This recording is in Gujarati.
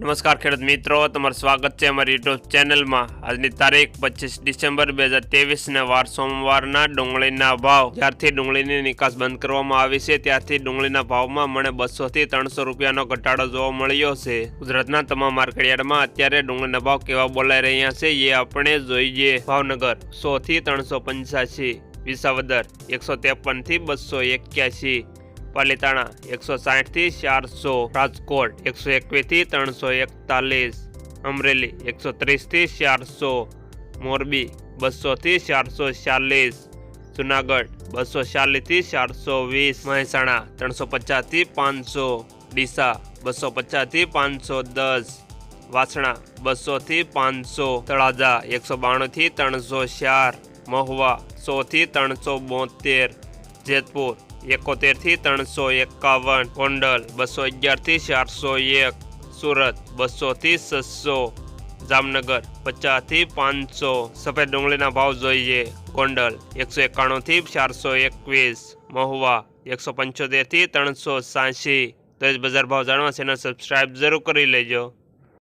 નમસ્કાર ખેડૂત મિત્રો, તમારું સ્વાગત છે અમારી યુટ્યુબ ચેનલમાં. આજની તારીખ પચીસ ડિસેમ્બર બે હજાર તેવીસના વાર સોમવારના ડુંગળીના ભાવ. જ્યારથી ડુંગળીની નિકાસ બંધ કરવામાં આવી છે, ત્યારથી ડુંગળીના ભાવમાં મને બસોથી ત્રણસો રૂપિયાનો ઘટાડો જોવા મળ્યો છે. ગુજરાતના તમામ માર્કેટયાર્ડમાં અત્યારે ડુંગળીના ભાવ કેવા બોલાઈ રહ્યા છે, એ આપણે જોઈએ. ભાવનગર સોથી ત્રણસો પંચ્યાસી, વિસાવદર એકસો ત્રેપનથી બસો એક્યાસી પાલીતાણા એકસો સાઠથી ચારસો રાજકોટ એકસો એકવીસથી ત્રણસો એકતાલીસ. અમરેલી એકસો ત્રીસથી ચારસો. મોરબી બસોથી ચારસો ચાલીસ. જુનાગઢ બસો ચાલીસથી ચારસો વીસ. મહેસાણા ત્રણસો પચાસથી પાંચસો. ડીસા બસો પચાસથી પાંચસો દસ. વાસણા બસોથી પાંચસો. તળાજા એકસો બાણુંથી ત્રણસો ચાર. મહુવા સોથી ત્રણસો બોતેર. જેતપુર એકોતેરથી ત્રણસો એકાવન, ગોંડલ બસો અગિયારથી ચારસો એક, સુરત બસોથી છસો, જામનગર પચાસથી પાંચસો. સફેદ ડુંગળીના ભાવ જોઈએ. ગોંડલ એકસો એકાણુંથી ચારસો એકવીસ. મહુવા એકસો પંચોતેરથી ત્રણસો સાંસી તો બજાર ભાવ જાણવા ચેનલ સબસ્ક્રાઈબ જરૂર કરી લેજો.